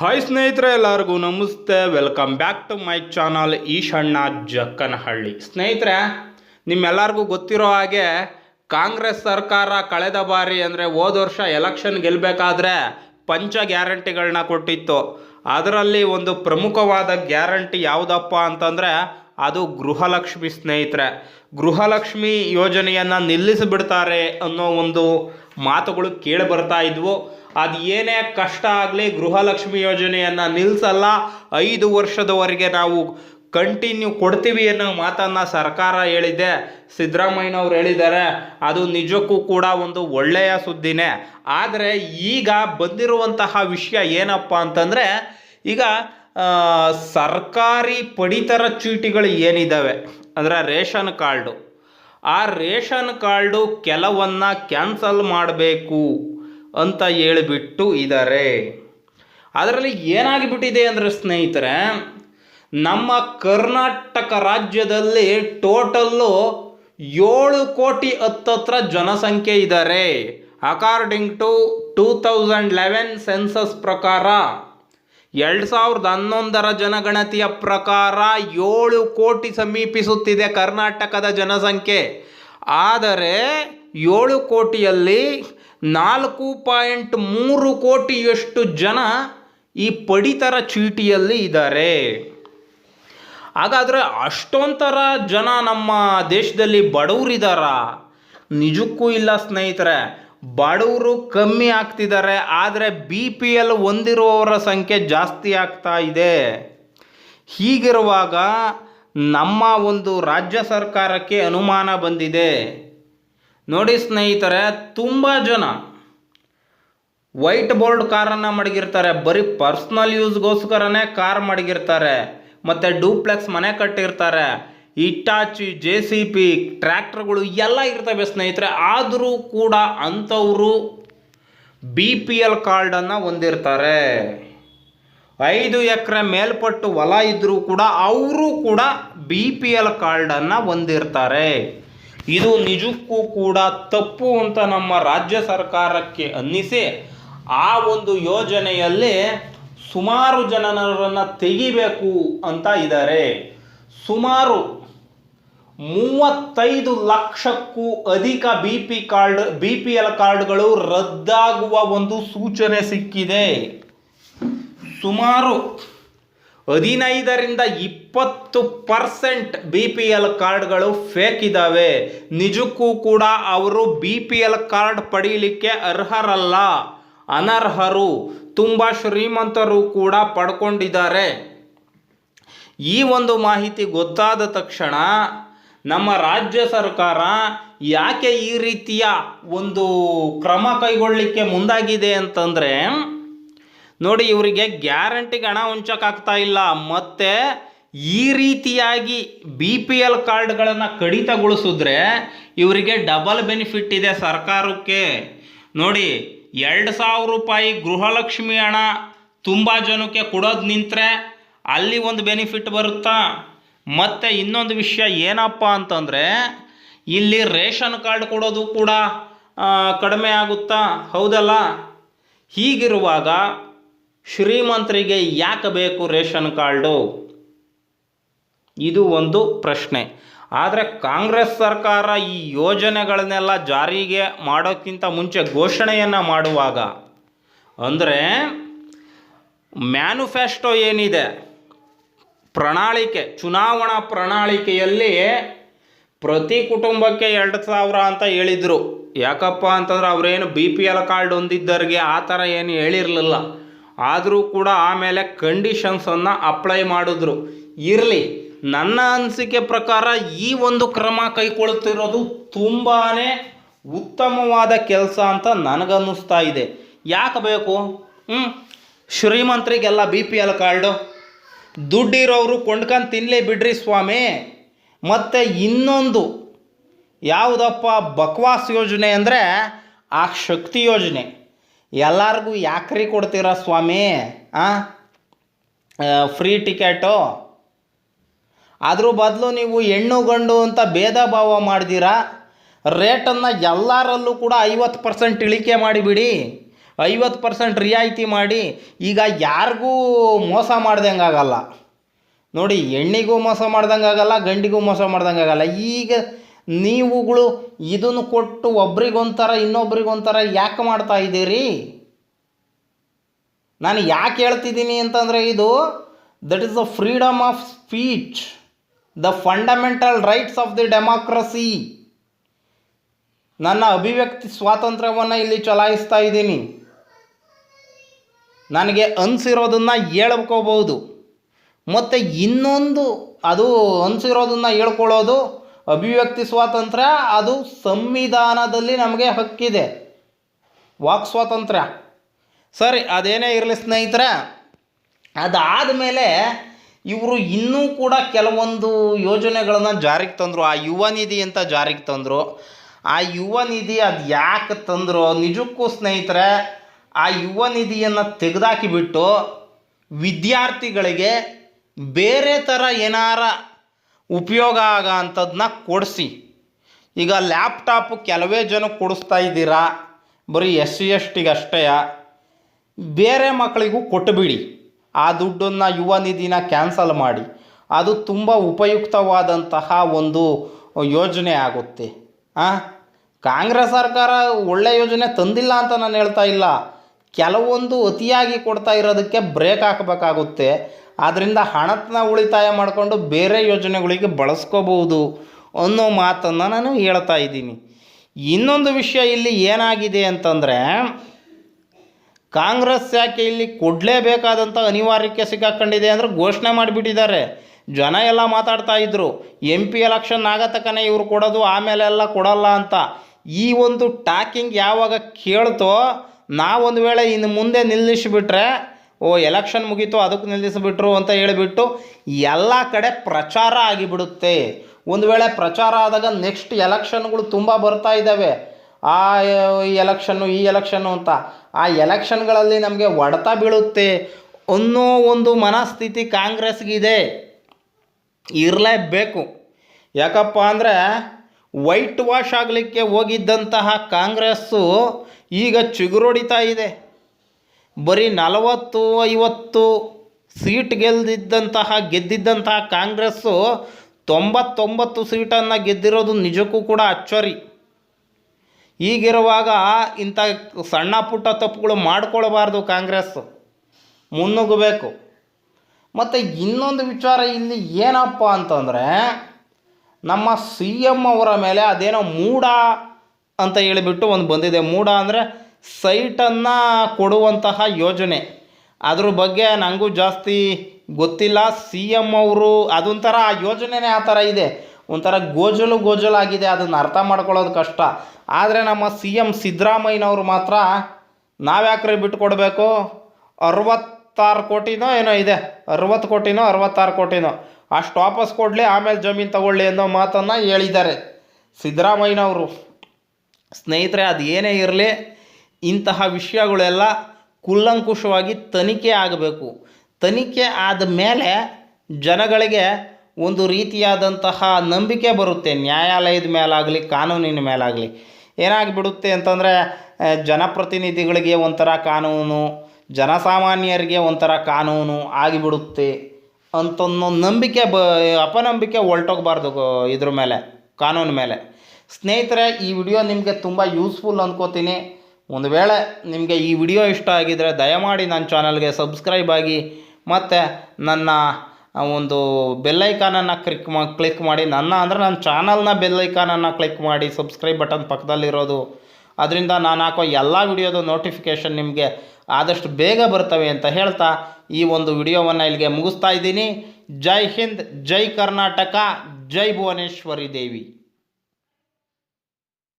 Hi ಸ್ನೇಹಿತರೆ, ಎಲ್ಲರಿಗೂ ನಮಸ್ತೆ. Welcome back to my channel Eshanna Jakkanahalli. ಸ್ನೇಹಿತರೆ, ನಿಮ್ಮೆಲ್ಲರಿಗೂ ಗೊತ್ತಿರೋ ಹಾಗೆ, ಕಾಂಗ್ರೆಸ್ ಸರ್ಕಾರ ಕಳೆದ ಬಾರಿ ಅಂದರೆ ಹೋದ ವರ್ಷ ಎಲೆಕ್ಷನ್ ಗೆಲ್ಲಬೇಕಾದ್ರೆ ಪಂಚ ಗ್ಯಾರಂಟಿಗಳನ್ನ ಕೊಟ್ಟಿತ್ತು. ಅದರಲ್ಲಿ ಒಂದು ಪ್ರಮುಖವಾದ ಗ್ಯಾರಂಟಿ ಯಾವುದಪ್ಪ ಅಂತಂದರೆ, ಅದು ಗೃಹಲಕ್ಷ್ಮಿ ಸ್ನೇಹಿತರೆ. ಗೃಹಲಕ್ಷ್ಮಿ ಯೋಜನೆಯನ್ನು ನಿಲ್ಲಿಸಿಬಿಡ್ತಾರೆ ಅನ್ನೋ ಒಂದು ಮಾತುಗಳು ಕೇಳಿ ಬರ್ತಾ ಇದ್ವು. ಅದು ಏನೇ ಕಷ್ಟ ಆಗಲಿ ಗೃಹಲಕ್ಷ್ಮಿ ಯೋಜನೆಯನ್ನು ನಿಲ್ಲಿಸಲ್ಲ ಐದು ವರ್ಷದವರೆಗೆ ನಾವು ಕಂಟಿನ್ಯೂ ಕೊಡ್ತೀವಿ ಅನ್ನೋ ಮಾತನ್ನು ಸರ್ಕಾರ ಹೇಳಿದೆ ಸಿದ್ದರಾಮಯ್ಯನವ್ರು ಹೇಳಿದ್ದಾರೆ. ಅದು ನಿಜಕ್ಕೂ ಕೂಡ ಒಂದು ಒಳ್ಳೆಯ ಸುದ್ದಿನೇ. ಆದರೆ ಈಗ ಬಂದಿರುವಂತಹ ವಿಷಯ ಏನಪ್ಪ ಅಂತಂದರೆ, ಈಗ ಸರ್ಕಾರಿ ಪಡಿತರ ಚೀಟಿಗಳು ಏನಿದ್ದಾವೆ ಅಂದರೆ ರೇಷನ್ ಕಾರ್ಡು. ಆ ರೇಷನ್ ಕಾರ್ಡು ಕೆಲವನ್ನ ಕ್ಯಾನ್ಸಲ್ ಮಾಡಬೇಕು. ಅಂತ ಹೇಳಿಬಿಟ್ಟು ಇದ್ದಾರೆ ಅದರಲ್ಲಿ ಏನಾಗಿಬಿಟ್ಟಿದೆ ಅಂದರೆ ಸ್ನೇಹಿತರೆ, ನಮ್ಮ ಕರ್ನಾಟಕ ರಾಜ್ಯದಲ್ಲಿ ಟೋಟಲ್ಲು ಏಳು ಕೋಟಿ ಹತ್ತತ್ರ ಜನಸಂಖ್ಯೆ ಇದ್ದಾರೆ according to two thousand eleven census ಪ್ರಕಾರ, ಎರಡು ಸಾವಿರದ ಹನ್ನೊಂದರ ಜನಗಣತಿಯ ಪ್ರಕಾರ ಏಳು ಕೋಟಿ ಸಮೀಪಿಸುತ್ತಿದೆ ಕರ್ನಾಟಕದ ಜನಸಂಖ್ಯೆ. ಆದರೆ ಏಳು ಕೋಟಿಯಲ್ಲಿ ನಾಲ್ಕು ಪಾಯಿಂಟ್ ಮೂರು ಕೋಟಿಯಷ್ಟು ಜನ ಈ ಪಡಿತರ ಚೀಟಿಯಲ್ಲಿ ಇದ್ದಾರೆ. ಹಾಗಾದರೆ ಅಷ್ಟೊಂಥರ ಜನ ನಮ್ಮ ದೇಶದಲ್ಲಿ ಬಡವರಿದ್ದಾರ ನಿಜಕ್ಕೂ ಇಲ್ಲ ಸ್ನೇಹಿತರೆ. ಬಡವರು ಕಮ್ಮಿ ಆಗ್ತಿದ್ದಾರೆ, ಆದರೆ ಬಿ ಪಿ ಎಲ್ ಹೊಂದಿರುವವರ ಸಂಖ್ಯೆ ಜಾಸ್ತಿ ಆಗ್ತಾ ಇದೆ. ಹೀಗಿರುವಾಗ ನಮ್ಮ ಒಂದು ರಾಜ್ಯ ಸರ್ಕಾರಕ್ಕೆ ಅನುಮಾನ ಬಂದಿದೆ. ನೋಡಿ ಸ್ನೇಹಿತರೆ, ತುಂಬ ಜನ ವೈಟ್ ಬೋರ್ಡ್ ಕಾರನ್ನು ಮಡಗಿರ್ತಾರೆ. ಬರೀ ಪರ್ಸ್ನಲ್ ಯೂಸ್ಗೋಸ್ಕರನೇ ಕಾರ್ ಮಡಗಿರ್ತಾರೆ. ಮತ್ತು ಡೂಪ್ಲೆಕ್ಸ್ ಮನೆ ಕಟ್ಟಿರ್ತಾರೆ. ಇಟ್ಟಾಚಿ ಜೆ ಸಿ ಪಿ ಟ್ರ್ಯಾಕ್ಟರ್ಗಳು ಎಲ್ಲ ಇರ್ತವೆ ಸ್ನೇಹಿತರೆ. ಆದರೂ ಕೂಡ ಅಂಥವರು ಬಿ ಪಿ ಎಲ್ ಕಾರ್ಡನ್ನು ಹೊಂದಿರ್ತಾರೆ. ಐದು ಎಕರೆ ಮೇಲ್ಪಟ್ಟು ಹೊಲ ಇದ್ದರೂ ಕೂಡ ಅವರು ಕೂಡ ಬಿ ಪಿ ಎಲ್ ಕಾರ್ಡನ್ನು ಹೊಂದಿರ್ತಾರೆ. ಇದು ನಿಜಕ್ಕೂ ಕೂಡ ತಪ್ಪು ಅಂತ ನಮ್ಮ ರಾಜ್ಯ ಸರ್ಕಾರಕ್ಕೆ ಅನ್ನಿಸಿ ಆ ಒಂದು ಯೋಜನೆಯಲ್ಲಿ ಸುಮಾರು ಜನರನ್ನು ತೆಗಿಬೇಕು ಅಂತ ಇದ್ದಾರೆ. ಸುಮಾರು ಮೂವತ್ತೈದು ಲಕ್ಷಕ್ಕೂ ಅಧಿಕ B P card, B P L ಕಾರ್ಡ್ಗಳು ರದ್ದಾಗುವ ಒಂದು ಸೂಚನೆ ಸಿಕ್ಕಿದೆ. ಸುಮಾರು ಹದಿನೈದರಿಂದ ಇಪ್ಪತ್ತು ಪರ್ಸೆಂಟ್ ಬಿ ಪಿ ಎಲ್ ಕಾರ್ಡ್ಗಳು ಫೇಕ್ ಇದ್ದಾವೆ ನಿಜಕ್ಕೂ ಕೂಡ ಅವರು ಬಿ ಪಿ ಎಲ್ ಕಾರ್ಡ್ ಪಡೀಲಿಕ್ಕೆ ಅರ್ಹರಲ್ಲ. ಅನರ್ಹರು. ತುಂಬ ಶ್ರೀಮಂತರು ಕೂಡ ಪಡ್ಕೊಂಡಿದ್ದಾರೆ. ಈ ಒಂದು ಮಾಹಿತಿ ಗೊತ್ತಾದ ತಕ್ಷಣ ನಮ್ಮ ರಾಜ್ಯ ಸರ್ಕಾರ ಯಾಕೆ ಈ ರೀತಿಯ ಒಂದು ಕ್ರಮ ಕೈಗೊಳ್ಳಲಿಕ್ಕೆ ಮುಂದಾಗಿದೆ ಅಂತಂದರೆ ನೋಡಿ, ಇವರಿಗೆ ಗ್ಯಾರಂಟಿಗೆ ಹಣ ಹೊಂಚಕ್ಕಾಗ್ತಾ ಇಲ್ಲ. ಮತ್ತು ಈ ರೀತಿಯಾಗಿ ಬಿ ಪಿ ಎಲ್ ಕಾರ್ಡ್ಗಳನ್ನು ಕಡಿತಗೊಳಿಸಿದ್ರೆ ಇವರಿಗೆ ಡಬಲ್ ಬೆನಿಫಿಟ್ ಇದೆ ಸರ್ಕಾರಕ್ಕೆ. ನೋಡಿ, ಎರಡು ಸಾವಿರ ರೂಪಾಯಿ ಗೃಹಲಕ್ಷ್ಮಿ ಹಣ ತುಂಬ ಜನಕ್ಕೆ ಕೊಡೋದು ನಿಂತರೆ ಅಲ್ಲಿ ಒಂದು ಬೆನಿಫಿಟ್ ಬರುತ್ತಾ? ಮತ್ತು ಇನ್ನೊಂದು ವಿಷಯ ಏನಪ್ಪ ಅಂತಂದರೆ, ಇಲ್ಲಿ ರೇಷನ್ ಕಾರ್ಡ್ ಕೊಡೋದು ಕೂಡ ಕಡಿಮೆ ಆಗುತ್ತಾ? ಹೌದಲ್ಲ? ಹೀಗಿರುವಾಗ ಶ್ರೀಮಂತರಿಗೆ ಯಾಕೆ ಬೇಕು ರೇಷನ್ ಕಾರ್ಡು? ಇದು ಒಂದು ಪ್ರಶ್ನೆ. ಆದರೆ ಕಾಂಗ್ರೆಸ್ ಸರ್ಕಾರ ಈ ಯೋಜನೆಗಳನ್ನೆಲ್ಲ ಜಾರಿಗೆ ಮಾಡೋಕ್ಕಿಂತ ಮುಂಚೆ ಘೋಷಣೆಯನ್ನು ಮಾಡುವಾಗ, ಅಂದರೆ ಮ್ಯಾನುಫೆಸ್ಟೋ ಏನಿದೆ? ಪ್ರಣಾಳಿಕೆ, ಚುನಾವಣಾ ಪ್ರಣಾಳಿಕೆಯಲ್ಲಿ ಪ್ರತಿ ಕುಟುಂಬಕ್ಕೆ ಎರಡು ಸಾವಿರ ಅಂತ ಹೇಳಿದರು. ಯಾಕಪ್ಪ ಅಂತಂದ್ರೆ ಅವರೇನು ಬಿ ಪಿ ಎಲ್ ಕಾರ್ಡ್ ಹೊಂದಿದ್ದವ್ರಿಗೆ ಆ ಥರ ಏನು ಹೇಳಿರಲಿಲ್ಲ. ಆದರೂ ಕೂಡ ಆಮೇಲೆ ಕಂಡೀಷನ್ಸನ್ನು ಅಪ್ಲೈ ಮಾಡಿದ್ರು. ಇರಲಿ, ನನ್ನ ಅನಿಸಿಕೆ ಪ್ರಕಾರ ಈ ಒಂದು ಕ್ರಮ ಕೈಗೊಳ್ಳುತ್ತಿರೋದು ತುಂಬಾ ಉತ್ತಮವಾದ ಕೆಲಸ ಅಂತ ನನಗನ್ನಿಸ್ತಾ ಇದೆ. ಯಾಕೆ ಬೇಕು? ಹ್ಞೂ ಶ್ರೀಮಂತರಿಗೆಲ್ಲ ಬಿ ಪಿ ಎಲ್ ಕಾರ್ಡು ದುಡ್ಡಿರೋರು ಕೊಂಡ್ಕೊಂಡು ತಿನ್ನಲೇ ಬಿಡ್ರಿ ಸ್ವಾಮಿ. ಮತ್ತು ಇನ್ನೊಂದು, ಯಾವುದಪ್ಪ ಬಕ್ವಾಸ್ ಯೋಜನೆ ಅಂದರೆ ಆ ಶಕ್ತಿ ಯೋಜನೆ. ಎಲ್ಲರಿಗೂ ಯಾಕ್ರಿ ಕೊಡ್ತೀರ ಸ್ವಾಮಿ? ಆ? ಫ್ರೀ ಟಿಕೆಟು ಅದ್ರ ಬದಲು ನೀವು ಹೆಣ್ಣು ಗಂಡು ಅಂತ ಭೇದ ಭಾವ ಮಾಡಿದಿರಾ? ರೇಟನ್ನು ಎಲ್ಲರಲ್ಲೂ ಕೂಡ ಐವತ್ತು ಪರ್ಸೆಂಟ್ ಇಳಿಕೆ ಮಾಡಿಬಿಡಿ. ಐವತ್ತು ಪರ್ಸೆಂಟ್ ರಿಯಾಯಿತಿ ಮಾಡಿ. ಈಗ ಯಾರಿಗೂ ಮೋಸ ಮಾಡ್ದಂಗೆ ಆಗಲ್ಲ. ನೋಡಿ, ಹೆಣ್ಣಿಗೂ ಮೋಸ ಮಾಡ್ದಂಗೆ ಆಗಲ್ಲ, ಗಂಡಿಗೂ ಮೋಸ ಮಾಡ್ದಂಗೆ ಆಗಲ್ಲ. ಈಗ ನೀವುಗಳು ಇದನ್ನು ಕೊಟ್ಟು ಒಬ್ರಿಗೊಂಥರ ಇನ್ನೊಬ್ರಿಗೊಂಥರ ಯಾಕೆ ಮಾಡ್ತಾ ಇದ್ದೀರಿ? ನಾನು ಯಾಕೆ ಹೇಳ್ತಿದ್ದೀನಿ ಅಂತಂದರೆ ಇದು that is the freedom of speech the fundamental rights of the democracy ನನ್ನ ಅಭಿವ್ಯಕ್ತಿ ಸ್ವಾತಂತ್ರ್ಯವನ್ನು ಇಲ್ಲಿ ಚಲಾಯಿಸ್ತಾ ಇದ್ದೀನಿ. ನನಗೆ ಅನಿಸಿರೋದನ್ನು ಹೇಳ್ಕೋಬೋದು. ಮತ್ತು ಇನ್ನೊಂದು ಅದು ಅನಿಸಿರೋದನ್ನು ಹೇಳ್ಕೊಳ್ಳೋದು ಅಭಿವ್ಯಕ್ತಿ ಸ್ವಾತಂತ್ರ್ಯ, ಅದು ಸಂವಿಧಾನದಲ್ಲಿ ನಮಗೆ ಹಕ್ಕಿದೆ. ವಾಕ್ ಸ್ವಾತಂತ್ರ್ಯ. ಸರಿ, ಅದೇನೇ ಇರಲಿ ಸ್ನೇಹಿತರೆ ಅದಾದ ಮೇಲೆ ಇವರು ಇನ್ನೂ ಕೂಡ ಕೆಲವೊಂದು ಯೋಜನೆಗಳನ್ನು ಜಾರಿಗೆ ತಂದರು. ಆ ಯುವ ನಿಧಿ ಅಂತ ಜಾರಿಗೆ ತಂದರು. ಆ ಯುವ ನಿಧಿ ಅದು ಯಾಕೆ ತಂದರು? ನಿಜಕ್ಕೂ ಸ್ನೇಹಿತರೆ, ಆ ಯುವ ನಿಧಿಯನ್ನು ತೆಗೆದಾಕಿಬಿಟ್ಟು ವಿದ್ಯಾರ್ಥಿಗಳಿಗೆ ಬೇರೆ ಥರ ಏನಾರ ಉಪಯೋಗ ಆಗೋ ಅಂಥದ್ದನ್ನ ಕೊಡಿಸಿ. ಈಗ ಲ್ಯಾಪ್ಟಾಪು ಕೆಲವೇ ಜನ ಕೊಡಿಸ್ತಾ ಇದ್ದೀರಾ, ಬರೀ ಎಸ್ ಸಿ ಎಸ್ ಟಿಗೆ ಅಷ್ಟೇ ಬೇರೆ ಮಕ್ಕಳಿಗೂ ಕೊಟ್ಟುಬಿಡಿ ಆ ದುಡ್ಡನ್ನು ಯುವ ನಿಧಿನ ಕ್ಯಾನ್ಸಲ್ ಮಾಡಿ. ಅದು ತುಂಬ ಉಪಯುಕ್ತವಾದಂತಹ ಒಂದು ಯೋಜನೆ ಆಗುತ್ತೆ. ಆ? ಕಾಂಗ್ರೆಸ್ ಸರ್ಕಾರ ಒಳ್ಳೆ ಯೋಜನೆ ತಂದಿಲ್ಲ ಅಂತ ನಾನು ಹೇಳ್ತಾ ಇಲ್ಲ. ಕೆಲವೊಂದು ಅತಿಯಾಗಿ ಕೊಡ್ತಾ ಇರೋದಕ್ಕೆ ಬ್ರೇಕ್ ಹಾಕಬೇಕಾಗುತ್ತೆ. ಆದ್ದರಿಂದ ಹಣನ ಉಳಿತಾಯ ಮಾಡಿಕೊಂಡು ಬೇರೆ ಯೋಜನೆಗಳಿಗೆ ಬಳಸ್ಕೋಬಹುದು ಅನ್ನೋ ಮಾತನ್ನು ನಾನು ಹೇಳ್ತಾ ಇದ್ದೀನಿ. ಇನ್ನೊಂದು ವಿಷಯ ಇಲ್ಲಿ ಏನಾಗಿದೆ ಅಂತಂದರೆ, ಕಾಂಗ್ರೆಸ್ ಯಾಕೆ ಇಲ್ಲಿ ಕೊಡಲೇಬೇಕಾದಂಥ ಅನಿವಾರ್ಯಕ್ಕೆ ಸಿಕ್ಕಾಕೊಂಡಿದೆ ಅಂದರೆ ಘೋಷಣೆ ಮಾಡಿಬಿಟ್ಟಿದ್ದಾರೆ. ಜನ ಎಲ್ಲ ಮಾತಾಡ್ತಾ ಇದ್ದರು ಎಂ ಪಿ ಎಲೆಕ್ಷನ್ ಆಗತಕ್ಕನೆ ಇವರು ಕೊಡೋದು, ಆಮೇಲೆ ಎಲ್ಲ ಕೊಡಲ್ಲ ಅಂತ. ಈ ಒಂದು ಟಾಕಿಂಗ್ ಯಾವಾಗ ಕೇಳ್ತೋ, ನಾವೊಂದು ವೇಳೆ ಇನ್ನು ಮುಂದೆ ನಿಲ್ಲಿಸಿಬಿಟ್ರೆ ಓ ಎಲೆಕ್ಷನ್ ಮುಗೀತು, ಅದಕ್ಕೆ ನಿಲ್ಲಿಸಿಬಿಟ್ರು ಅಂತ ಹೇಳಿಬಿಟ್ಟು ಎಲ್ಲ ಕಡೆ ಪ್ರಚಾರ ಆಗಿಬಿಡುತ್ತೆ. ಒಂದು ವೇಳೆ ಪ್ರಚಾರ ಆದಾಗ ನೆಕ್ಸ್ಟ್ ಎಲೆಕ್ಷನ್ಗಳು ತುಂಬ ಬರ್ತಾ ಇದ್ದಾವೆ. ಆ ಎಲೆಕ್ಷನ್ನು ಈ ಎಲೆಕ್ಷನ್ನು ಅಂತ. ಆ ಎಲೆಕ್ಷನ್ಗಳಲ್ಲಿ ನಮಗೆ ಹೊಡೆತ ಬೀಳುತ್ತೆ. ಅನ್ನೋ ಒಂದು ಮನಸ್ಥಿತಿ ಕಾಂಗ್ರೆಸ್ಗಿದೆ. ಇರಲೇಬೇಕು. ಯಾಕಪ್ಪ ಅಂದರೆ ವೈಟ್ ವಾಶ್ ಆಗಲಿಕ್ಕೆ ಹೋಗಿದ್ದಂತಹ ಕಾಂಗ್ರೆಸ್ಸು ಈಗ ಚಿಗುರೊಡಿತಾ ಇದೆ. ಬರೀ ನಲವತ್ತು, ಐವತ್ತು ಸೀಟ್ ಗೆಲ್ದಿದ್ದಂತಹ, ಗೆದ್ದಿದ್ದಂತಹ ಕಾಂಗ್ರೆಸ್ಸು ತೊಂಬತ್ತೊಂಬತ್ತು ಸೀಟನ್ನು ಗೆದ್ದಿರೋದು ನಿಜಕ್ಕೂ ಕೂಡ ಅಚ್ಚರಿ. ಈಗಿರುವಾಗ ಇಂಥ ಸಣ್ಣ ಪುಟ್ಟ ತಪ್ಪುಗಳು ಮಾಡ್ಕೊಳ್ಬಾರ್ದು ಕಾಂಗ್ರೆಸ್ಸು ಮುನ್ನುಗ್ಗಬೇಕು. ಮತ್ತು ಇನ್ನೊಂದು ವಿಚಾರ ಇಲ್ಲಿ ಏನಪ್ಪ ಅಂತಂದರೆ, ನಮ್ಮ ಸಿ ಎಂ ಅವರ ಮೇಲೆ ಅದೇನೋ ಮೂಡ ಅಂತ ಹೇಳಿಬಿಟ್ಟು ಒಂದು ಬಂದಿದೆ. ಮೂಡ ಅಂದರೆ ಸೈಟನ್ನು ಕೊಡುವಂತಹ ಯೋಜನೆ. ಅದ್ರ ಬಗ್ಗೆ ನನಗೂ ಜಾಸ್ತಿ ಗೊತ್ತಿಲ್ಲ. ಸಿ ಎಂ ಅವರು ಅದೊಂಥರ ಆ ಯೋಜನೆನೇ ಆ ಥರ ಇದೆ. ಒಂಥರ ಗೋಜಲು ಗೋಜಲಾಗಿದೆ. ಅದನ್ನು ಅರ್ಥ ಮಾಡ್ಕೊಳ್ಳೋದು ಕಷ್ಟ. ಆದರೆ ನಮ್ಮ ಸಿ ಎಂ ಸಿದ್ದರಾಮಯ್ಯನವರು ಮಾತ್ರ ನಾವ್ಯಾಕ್ರೆ ಬಿಟ್ಕೊಡ್ಬೇಕು? ಅರವತ್ತಾರು ಕೋಟಿನೋ ಏನೋ ಇದೆ. ಅರವತ್ತು ಕೋಟಿನೋ ಅರವತ್ತಾರು ಕೋಟಿನೋ. ಅಷ್ಟು ವಾಪಸ್ ಕೊಡಲಿ, ಆಮೇಲೆ ಜಮೀನು ತಗೊಳ್ಳಿ ಅನ್ನೋ ಮಾತನ್ನು ಹೇಳಿದ್ದಾರೆ. ಸಿದ್ದರಾಮಯ್ಯನವರು. ಸ್ನೇಹಿತರೆ, ಅದು ಏನೇ ಇರಲಿ ಇಂತಹ ವಿಷಯಗಳೆಲ್ಲ ಕುಲ್ಲಂಕುಷವಾಗಿ ತನಿಖೆ ಆಗಬೇಕು. ತನಿಖೆ ಆದ ಮೇಲೆ ಜನಗಳಿಗೆ ಒಂದು ರೀತಿಯಾದಂತಹ ನಂಬಿಕೆ ಬರುತ್ತೆ. ನ್ಯಾಯಾಲಯದ ಮೇಲಾಗಲಿ, ಕಾನೂನಿನ ಮೇಲಾಗಲಿ. ಏನಾಗಿಬಿಡುತ್ತೆ ಅಂತಂದರೆ ಜನಪ್ರತಿನಿಧಿಗಳಿಗೆ ಒಂಥರ ಕಾನೂನು, ಜನಸಾಮಾನ್ಯರಿಗೆ ಒಂಥರ ಕಾನೂನು ಆಗಿಬಿಡುತ್ತೆ ಅಂತನ್ನೋ ನಂಬಿಕೆ ಬ, ಅಪನಂಬಿಕೆ ಹೊಲ್ಟೋಗ್ಬಾರ್ದು ಇದ್ರ ಮೇಲೆ, ಕಾನೂನು ಮೇಲೆ. ಸ್ನೇಹಿತರೆ, ಈ ವಿಡಿಯೋ ನಿಮಗೆ ತುಂಬ ಯೂಸ್ಫುಲ್ ಅಂದ್ಕೋತೀನಿ ಒಂದು ವೇಳೆ ನಿಮಗೆ ಈ ವಿಡಿಯೋ ಇಷ್ಟ ಆಗಿದ್ದರೆ ದಯಮಾಡಿ ನನ್ನ ಚಾನಲ್ಗೆ ಸಬ್ಸ್ಕ್ರೈಬ್ ಆಗಿ ಮತ್ತು ನನ್ನ ಒಂದು ಬೆಲ್ಲೈಕಾನನ್ನು ಕ್ಲಿಕ್ ಮಾ, ಕ್ಲಿಕ್ ಮಾಡಿ, ನನ್ನ ಅಂದರೆ ನನ್ನ ಚಾನಲ್ನ ಬೆಲ್ಲೈಕಾನನ್ನು ಕ್ಲಿಕ್ ಮಾಡಿ ಸಬ್ಸ್ಕ್ರೈಬ್ ಬಟನ್ ಪಕ್ಕದಲ್ಲಿರೋದು. ಅದರಿಂದ ನಾನು ಹಾಕೋ ಎಲ್ಲ ವಿಡಿಯೋದು ನೋಟಿಫಿಕೇಷನ್ ನಿಮಗೆ ಆದಷ್ಟು ಬೇಗ ಬರ್ತವೆ ಅಂತ ಹೇಳ್ತಾ ಈ ಒಂದು ವಿಡಿಯೋವನ್ನು ಇಲ್ಲಿಗೆ ಮುಗಿಸ್ತಾ ಇದ್ದೀನಿ. ಜೈ ಹಿಂದ್, ಜೈ ಕರ್ನಾಟಕ, ಜೈ ಭುವನೇಶ್ವರಿ ದೇವಿ.